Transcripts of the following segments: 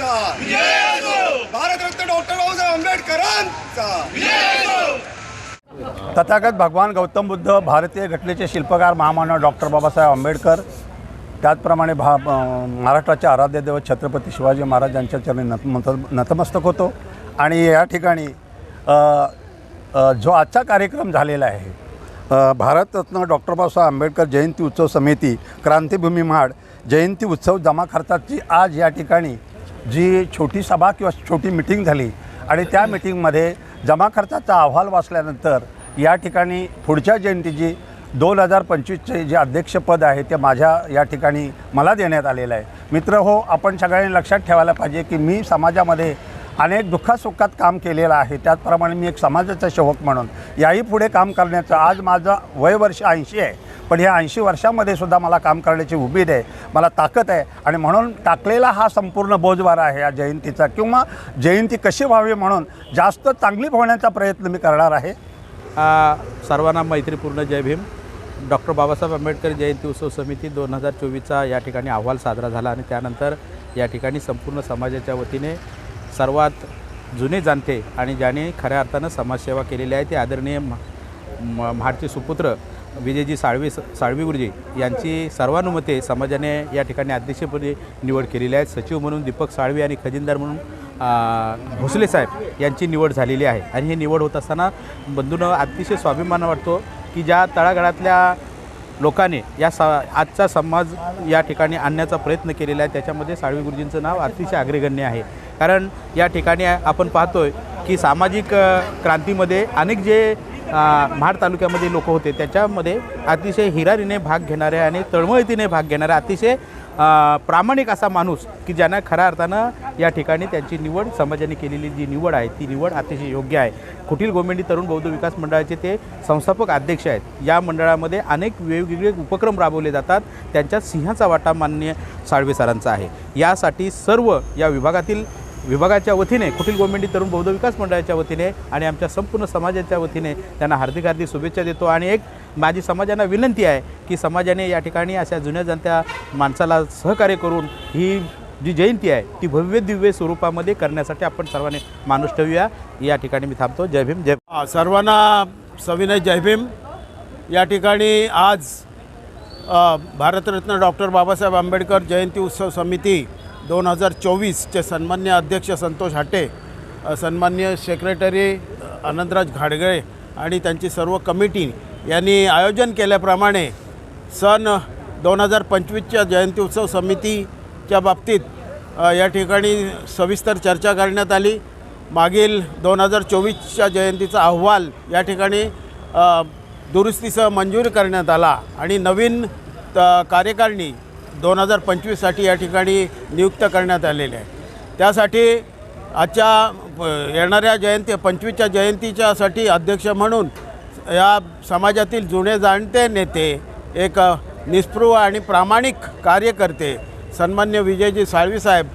आंबेडकरांचा भारतरत्न डॉक्टर बाबासाहेब आंबेडकरांचा. तथागत भगवान गौतम बुद्ध भारतीय घटनेचे शिल्पकार महामानव डॉक्टर बाबासाहेब आंबेडकर त्याचप्रमाणे भा महाराष्ट्राचे आराध्य दैवत छत्रपती शिवाजी महाराज यांच्या चरणी नत नतमस्तक होतो. आणि या ठिकाणी जो आजचा कार्यक्रम झालेला आहे भारतरत्न डॉक्टर बाबासाहेब आंबेडकर जयंती उत्सव समिती क्रांतीभूमी महाड जयंती उत्सव जमा खर्चाची आज या ठिकाणी जी छोटी सभा किंवा छोटी मिटिंग झाली आणि त्या मिटिंगमध्ये जमाखर्चाचा अहवाल वाचल्यानंतर या ठिकाणी पुढच्या जयंतीची दोन हजार पंचवीसचे जे अध्यक्षपद आहे ते माझ्या या ठिकाणी मला देण्यात आलेलं आहे. मित्र हो आपण सगळ्यांनी लक्षात ठेवायला पाहिजे की मी समाजामध्ये अनेक दुःखासुखात काम केलेलं आहे. त्याचप्रमाणे मी एक समाजाचा सेवक म्हणून. याही पुढे काम करण्याचं आज माझं वय वर्ष ऐंशी आहे. पण या ऐंशी वर्षामध्ये सुद्धा मला काम करण्याची उमेद आहे मला ताकद आहे आणि म्हणून टाकलेला हा संपूर्ण बोजवारा आहे या जयंतीचा किंवा जयंती कशी व्हावी म्हणून जास्त चांगली होण्याचा प्रयत्न मी करणार आहे. सर्वांना मैत्रीपूर्ण जय भीम. डॉक्टर बाबासाहेब आंबेडकर जयंती उत्सव समिती दोन हजार चोवीसचा या ठिकाणी अहवाल साजरा झाला आणि त्यानंतर या ठिकाणी संपूर्ण समाजाच्या वतीने सर्वात जुने जाणते आणि ज्याने खऱ्या अर्थानं समाजसेवा केलेली आहे ते आदरणीय म- म- महाडचे सुपुत्र विजयजी साळवी साळवी गुरुजी यांची सर्वानुमते समाजाने या ठिकाणी अध्यक्षपदी निवड केलेली आहे. सचिव म्हणून दीपक साळवी आणि खजिनदार म्हणून भोसले साहेब यांची निवड झालेली आहे. आणि ही निवड होत असताना बंधूनं अतिशय स्वाभिमान वाटतो की ज्या तळागाळातल्या लोकांनी या सा आजचा समाज या ठिकाणी आणण्याचा प्रयत्न केलेला आहे त्याच्यामध्ये साळवी गुरुजींचं नाव अतिशय अग्रगण्य आहे. कारण या ठिकाणी आपण पाहतोय की सामाजिक क्रांतीमध्ये अनेक जे महाड तालुक्यामध्ये लोक होते. त्याच्यामध्ये अतिशय हिरारीने भाग घेणारे आणि तळमळतीने भाग घेणारे अतिशय प्रामाणिक असा माणूस की ज्यांना खऱ्या अर्थानं या ठिकाणी त्यांची निवड समाजाने केलेली जी निवड आहे ती निवड अतिशय योग्य आहे. कुटील गोमेंडी तरुण बौद्ध विकास मंडळाचे ते संस्थापक अध्यक्ष आहेत. या मंडळामध्ये अनेक वेगवेगळे उपक्रम राबवले जातात. त्यांच्यात सिंहाचा वाटा मान्य साळवे सरांचा आहे. यासाठी सर्व या विभागातील विभागाच्या वतीने कुटील गोमेंडी तरुण बौद्ध विकास मंडळाच्या वतीने आणि आमच्या संपूर्ण समाजाच्या वतीने त्यांना हार्दिक हार्दिक शुभेच्छा देतो. आणि एक माझी समाजांना विनंती आहे की समाजाने या ठिकाणी अशा जुन्या जाणत्या माणसाला सहकार्य करून ही जी जयंती आहे ती भव्य दिव्य स्वरूपामध्ये करण्यासाठी आपण सर्वांनी माणूस ठेवूया. या ठिकाणी मी थांबतो. जय भीम जय सर्वांना सविनय जय भीम. या ठिकाणी आज भारतरत्न डॉक्टर बाबासाहेब आंबेडकर जयंती उत्सव समिती दोन हजार चोवीसचे सन्मान्य अध्यक्ष संतोष हाटे सन्मान्य सेक्रेटरी अनंतराज घाडगळे आणि त्यांची सर्व कमिटी यांनी आयोजन केल्याप्रमाणे सन दोन हजार पंचवीसच्या जयंती उत्सव समितीच्या बाबतीत या ठिकाणी सविस्तर चर्चा करण्यात आली. मागील दोन हजार चोवीसच्या जयंतीचा अहवाल या ठिकाणी दुरुस्तीसह मंजूर करण्यात आला आणि नवीन त कार्यकारिणी दोन हजार पंचवीससाठी या ठिकाणी नियुक्त करण्यात आलेले आहे. त्यासाठी आजच्या येणाऱ्या जयंती पंचवीसच्या जयंतीच्यासाठी अध्यक्ष म्हणून या समाजातील जुने जाणते नेते एक निस्पृह आणि प्रामाणिक कार्यकर्ते सन्मान्य विजयजी साळवी साहेब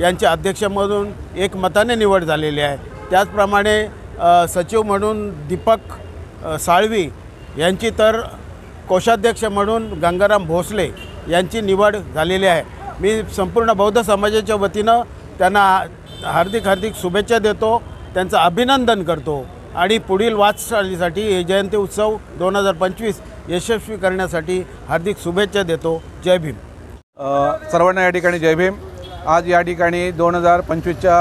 यांच्या म्हणून एक मताने निवड झालेली आहे. त्याचप्रमाणे सचिव म्हणून दीपक साळवी यांची तर कोषाध्यक्ष म्हणून गंगाराम भोसले यांची निवड झालेली आहे. मी संपूर्ण बौद्ध समाजाच्या वतीनं त्यांना हार्दिक हार्दिक शुभेच्छा देतो. त्यांचं अभिनंदन करतो. आणि पुढील वाटचालीसाठी हे जयंती उत्सव दोन हजार पंचवीस यशस्वी करण्यासाठी हार्दिक शुभेच्छा देतो. जय भीम. सर्वांना या ठिकाणी जय भीम. आज या ठिकाणी दोन हजार पंचवीसच्या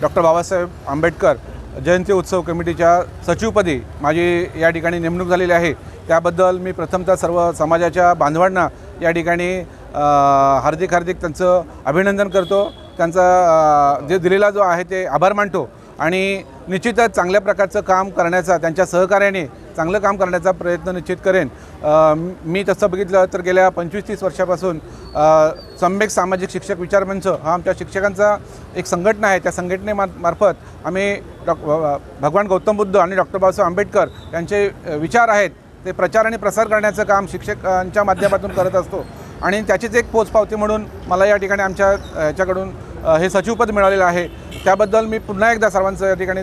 डॉक्टर बाबासाहेब आंबेडकर जयंती उत्सव कमिटीच्या सचिवपदी माझी या ठिकाणी नेमणूक झालेली आहे. त्याबद्दल मी प्रथमतः सर्व समाजाच्या बांधवांना या ठिकाणी हार्दिक हार्दिक त्यांचं अभिनंदन करतो. त्यांचा जे दिलेला जो आहे ते आभार मानतो. आणि निश्चितच चांगल्या प्रकारचं काम करण्याचा त्यांच्या सहकार्याने चांगलं काम करण्याचा प्रयत्न निश्चित करेन. मी तसं बघितलं तर गेल्या पंचवीस तीस वर्षापासून सम्यक सामाजिक शिक्षक विचार मंच हा आमच्या शिक्षकांचा एक संघटना आहे. त्या संघटनेमार्फत आम्ही डॉ भगवान गौतम बुद्ध आणि डॉक्टर बाबासाहेब आंबेडकर यांचे विचार आहेत. ते प्रचार आणि प्रसार करण्याचं काम शिक्षकांच्या माध्यमातून करत असतो. आणि त्याचीच एक पोचपावती म्हणून मला या ठिकाणी आमच्या ह्याच्याकडून याच्याकडून हे सचिवपद मिळालेलं आहे. त्याबद्दल मी पुन्हा एकदा सर्वांचं या ठिकाणी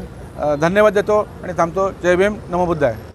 धन्यवाद देतो आणि थांबतो. जय भीम नमोबुद्ध आहे